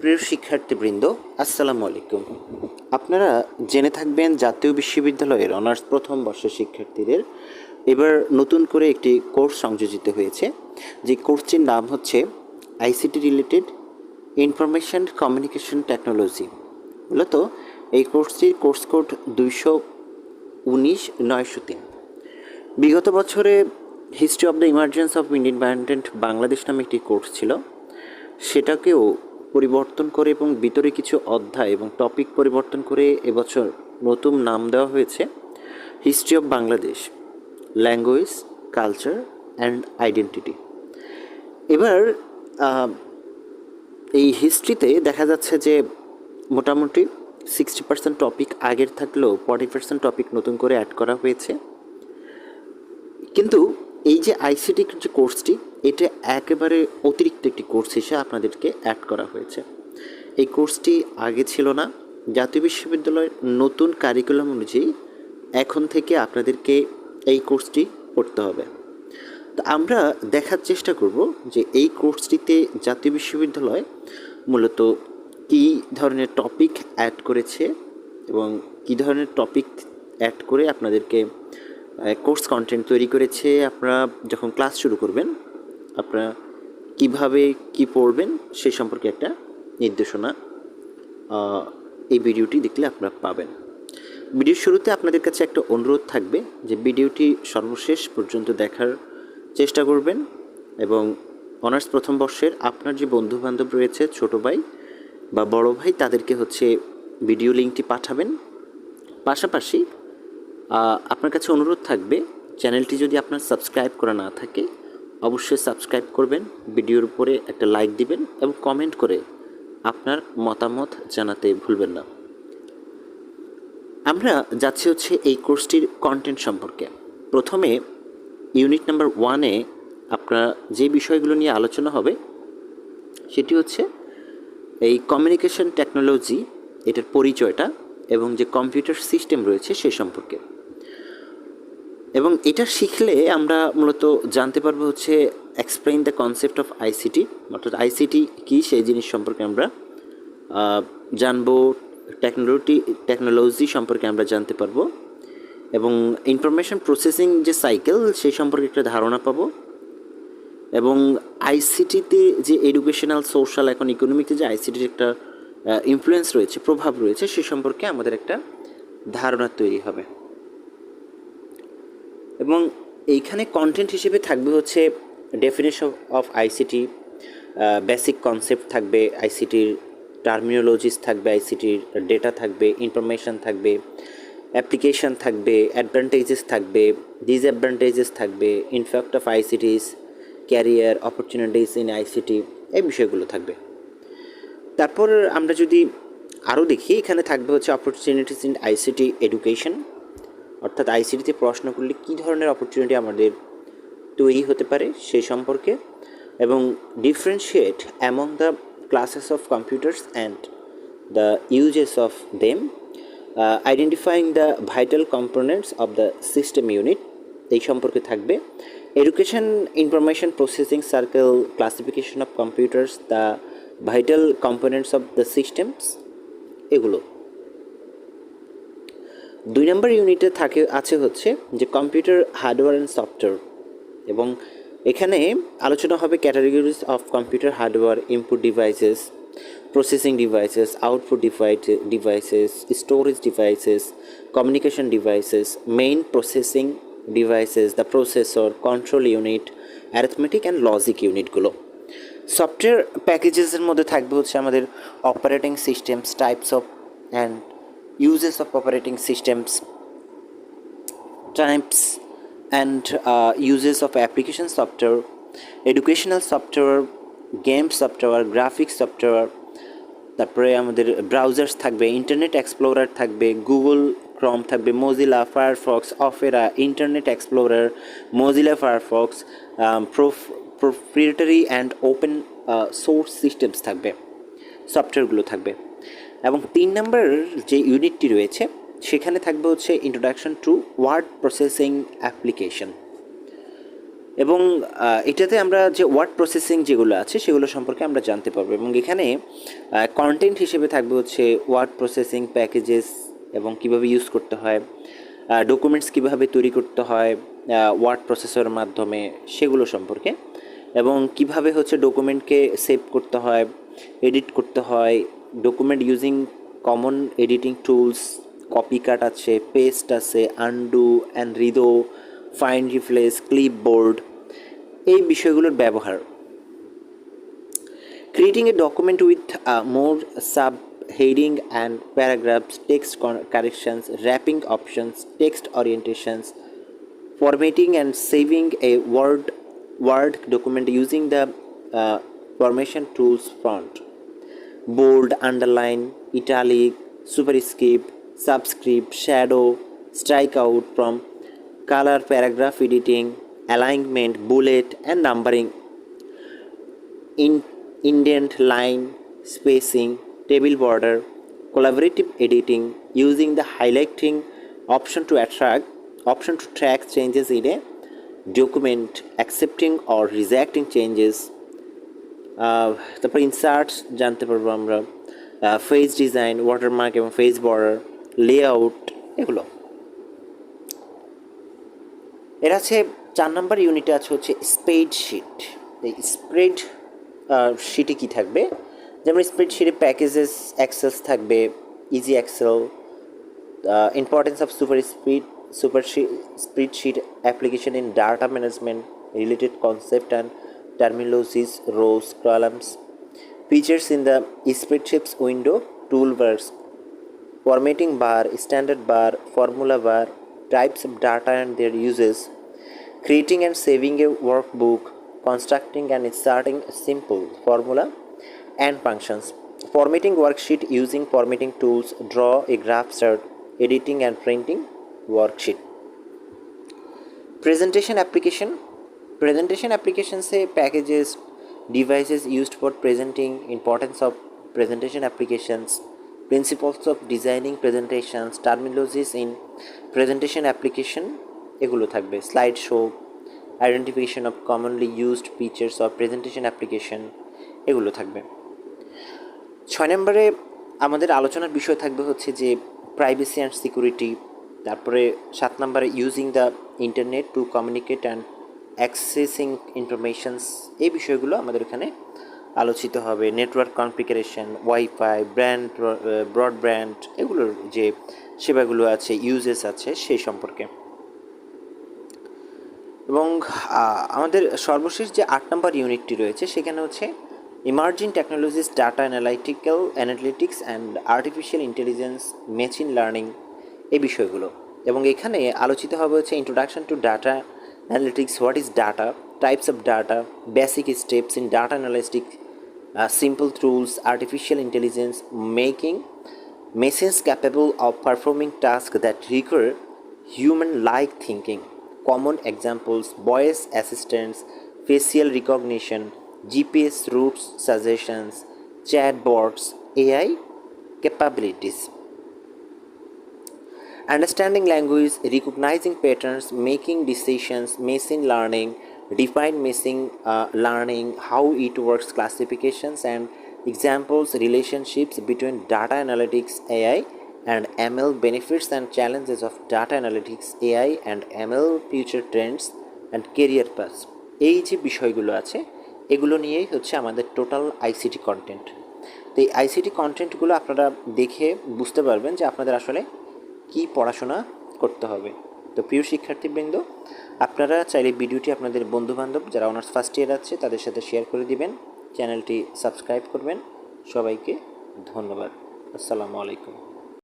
প্রিয় শিক্ষার্থীবৃন্দ আসসালামু আলাইকুম আপনারা জেনে থাকবেন জাতীয় বিশ্ববিদ্যালয়ের অনার্স প্রথম বর্ষের শিক্ষার্থীদের এবার নতুন করে একটি কোর্স সংযোজিত হয়েছে যে কোর্সটির নাম হচ্ছে ICT related information communication technology মূলত এই কোর্সটির কোর্স কোড দুইশো উনিশ নয়শো তিন বিগত বছরে history of the emergence of independent Bangladesh নামে একটি কোর্স ছিল সেটাকেও পরিবর্তন করে এবং ভিতরে কিছু অধ্যায় এবং টপিক পরিবর্তন করে এবছর নতুন নাম দেওয়া হয়েছে history of Bangladesh language culture and identity এবার এই হিস্ট্রিতে দেখা যাচ্ছে যে মোটামুটি সিক্সটি পার্সেন্ট টপিক আগের থাকলেও ফর্টি পার্সেন্ট টপিক নতুন করে অ্যাড করা হয়েছে কিন্তু এই যে আইসিটি যে কোর্সটি এটা একেবারে অতিরিক্ত একটি কোর্স হিসেবে আপনাদেরকে অ্যাড করা হয়েছে এই কোর্সটি আগে ছিল না জাতীয় বিশ্ববিদ্যালয়ের নতুন কারিকুলাম অনুযায়ী এখন থেকে আপনাদেরকে এই কোর্সটি পড়তে হবে তো আমরা দেখার চেষ্টা করব যে এই কোর্সটিতে জাতীয় বিশ্ববিদ্যালয় মূলত কী ধরনের টপিক অ্যাড করেছে এবং কী ধরনের টপিক অ্যাড করে আপনাদেরকে কোর্স কন্টেন্ট তৈরি করেছে আপনারা যখন ক্লাস শুরু করবেন আপনারা কিভাবে কি পড়বেন সে সম্পর্কে একটা নির্দেশনা এই ভিডিওটি দেখলে আপনারা পাবেন ভিডিওর শুরুতে আপনাদের কাছে একটা অনুরোধ থাকবে যে ভিডিওটি সর্বশেষ পর্যন্ত দেখার চেষ্টা করবেন এবং অনার্স প্রথম বর্ষের আপনার যে বন্ধুবান্ধব রয়েছে ছোট ভাই বা বড় ভাই তাদেরকে হচ্ছে ভিডিও লিঙ্কটি পাঠাবেন পাশাপাশি আপনার কাছে অনুরোধ থাকবে চ্যানেলটি যদি আপনার সাবস্ক্রাইব করা না থাকে অবশ্যই সাবস্ক্রাইব করবেন ভিডিওর উপরে একটা লাইক দিবেন এবং কমেন্ট করে আপনার মতামত জানাতে ভুলবেন না আমরা যাচ্ছি হচ্ছে এই কোর্সটির কন্টেন্ট সম্পর্কে প্রথমে ইউনিট নাম্বার ওয়ানে আপনার যে বিষয়গুলো নিয়ে আলোচনা হবে সেটি হচ্ছে এই কমিউনিকেশন টেকনোলজি এটার পরিচয়টা এবং যে কম্পিউটার সিস্টেম রয়েছে সে সম্পর্কে এবং এটা শিখলে আমরা মূলত জানতে পারবো হচ্ছে explain the concept of ICT অর্থাৎ আইসিটি কী সেই জিনিস সম্পর্কে আমরা জানবো টেকনোলজি টেকনোলজি সম্পর্কে আমরা জানতে পারবো এবং ইনফরমেশন প্রসেসিং যে সাইকেল সেই সম্পর্কে একটা ধারণা পাবো এবং আইসিটিতে যে এডুকেশনাল সোশ্যাল এখন ইকোনমিতে যে আইসিটির একটা ইনফ্লুয়েন্স রয়েছে প্রভাব রয়েছে সে সম্পর্কে আমাদের একটা ধারণা তৈরি হবে এবং এইখানে কন্টেন্ট হিসেবে থাকবে হচ্ছে definition of ICT basic concept থাকবে আইসিটির টার্মিনোলজিস থাকবে আইসিটির ডেটা থাকবে ইনফরমেশান থাকবে অ্যাপ্লিকেশান থাকবে অ্যাডভান্টেজেস থাকবে ডিসঅ্যাডভান্টেজেস থাকবে in fact of ICTs career opportunities in ICT এই বিষয়গুলো থাকবে তারপর আমরা যদি আরও দেখি এখানে থাকবে হচ্ছে অপরচুনিটিস ইন আইসিটি এডুকেশন অর্থাৎ আইসিটিতে পড়াশোনা করলে কী ধরনের অপরচুনিটি আমাদের তৈরি হতে পারে সে সম্পর্কে এবং differentiate among the classes of computers and the uses of them identifying the vital components of the system unit এই সম্পর্কে থাকবে education information processing circle classification of computers the vital components of the systems এগুলো দুই নম্বর ইউনিটে থাকে আছে হচ্ছে যে কম্পিউটার হার্ডওয়্যার অ্যান্ড সফটওয়্যার এবং এখানে আলোচনা হবে categories of computer hardware input devices processing devices output devices storage devices communication devices main processing devices the processor control unit arithmetic and logic ইউনিটগুলো software প্যাকেজেসের মধ্যে থাকবে হচ্ছে আমাদের operating systems types of and uses of operating systems types and uh, uses of application software educational software game software graphics software তারপরে আমাদের browsers থাকবে internet explorer থাকবে Google Chrome থাকবে Mozilla Firefox Opera Internet Explorer Mozilla Firefox proprietary and open source systems থাকবে সফটওয়্যারগুলো থাকবে এবং তিন নম্বর যে ইউনিটটি রয়েছে সেখানে থাকবে হচ্ছে introduction to word processing application এবং এটাতে আমরা যে ওয়ার্ড প্রসেসিং যেগুলো আছে সেগুলো সম্পর্কে আমরা জানতে পারবো এবং এখানে কন্টেন্ট হিসেবে থাকবে হচ্ছে ওয়ার্ড প্রসেসিং প্যাকেজেস এবং কিভাবে ইউজ করতে হয় ডকুমেন্টস কিভাবে তৈরি করতে হয় ওয়ার্ড প্রসেসরের মাধ্যমে সেগুলো সম্পর্কে এবং কিভাবে হচ্ছে ডকুমেন্টকে সেভ করতে হয় এডিট করতে হয় document using common editing tools copy cut আছে পেস্ট আছে undo and redo find replace clipboard এই বিষয়গুলোর ব্যবহার creating a document with more subheading and paragraphs text corrections wrapping options text orientations formatting and saving a word word document using the formation tools font bold, underline, italic, superscript, subscript, shadow, strikeout from color, paragraph editing, alignment, bullet and numbering, indent, line, spacing, table border, collaborative editing, using the highlighting option to track changes in a document, accepting or rejecting changes, তারপর inserts জানতে পারবো আমরা face design watermark এবং face border layout এগুলো এর আছে চার number ইউনিটে আছে হচ্ছে স্প্রেডশিট এই স্প্রেড শিটে কী থাকবে যেমন স্প্রেডশিটে প্যাকেজেস অ্যাক্সেস থাকবে easy Excel importance of super speed super spreadsheet application in data management related concept and terminologies, rows, columns, features in the spreadsheets window, toolbars, formatting bar, standard bar, formula bar, types of data and their uses, creating and saving a workbook, constructing and inserting simple formula and functions, formatting worksheet using formatting tools, draw a graph chart, editing and printing worksheet. Presentation application Presentation application say packages, devices used for presenting, importance of presentation applications, principles of designing presentations, terminologies in presentation application এগুলো থাকবে slide show identification of commonly used features of presentation application এগুলো থাকবে ছয় নম্বরে আমাদের আলোচনার বিষয় থাকবে হচ্ছে যে প্রাইভেসি অ্যান্ড সিকিউরিটি তারপরে সাত নম্বরে using the internet to communicate and accessing informations এই বিষয়গুলো আমাদের এখানে আলোচিত হবে network configuration wifi brand broadband এগুলোর যে সেবাগুলো আছে ইউজেস আছে সেই সম্পর্কে এবং আমাদের সর্বশেষ যে আট নম্বর ইউনিটটি রয়েছে সেখানে হচ্ছে emerging technologies data analytical analytics and artificial intelligence machine learning এই বিষয়গুলো এবং এখানে আলোচিত হবে হচ্ছে introduction to data analytics what is data types of data basic steps in data analytics uh, simple tools artificial intelligence making machines capable of performing tasks that require human like thinking common examples voice assistance facial recognition gps routes suggestions chatbots ai capabilities Understanding language, recognizing patterns, making decisions, machine learning, define machine uh, learning, how it works, classifications and examples, relationships between data analytics AI and ML, benefits and challenges of data analytics AI and ML, future trends and career paths. এই যে বিষয়গুলো আছে এগুলো নিয়েই হচ্ছে আমাদের total ICT content তো এই আইসিটি কন্টেন্টগুলো আপনারা দেখে বুঝতে পারবেন যে আপনাদের আসলে কি পড়াশোনা করতে হবে তো প্রিয় শিক্ষার্থীবৃন্দ আপনারা চাইলে ভিডিওটি আপনাদের বন্ধুবান্ধব যারা অনার্স ফার্স্ট ইয়ার আছে তাদের সাথে শেয়ার করে দিবেন চ্যানেলটি সাবস্ক্রাইব করবেন সবাইকে ধন্যবাদ আসসালামু আলাইকুম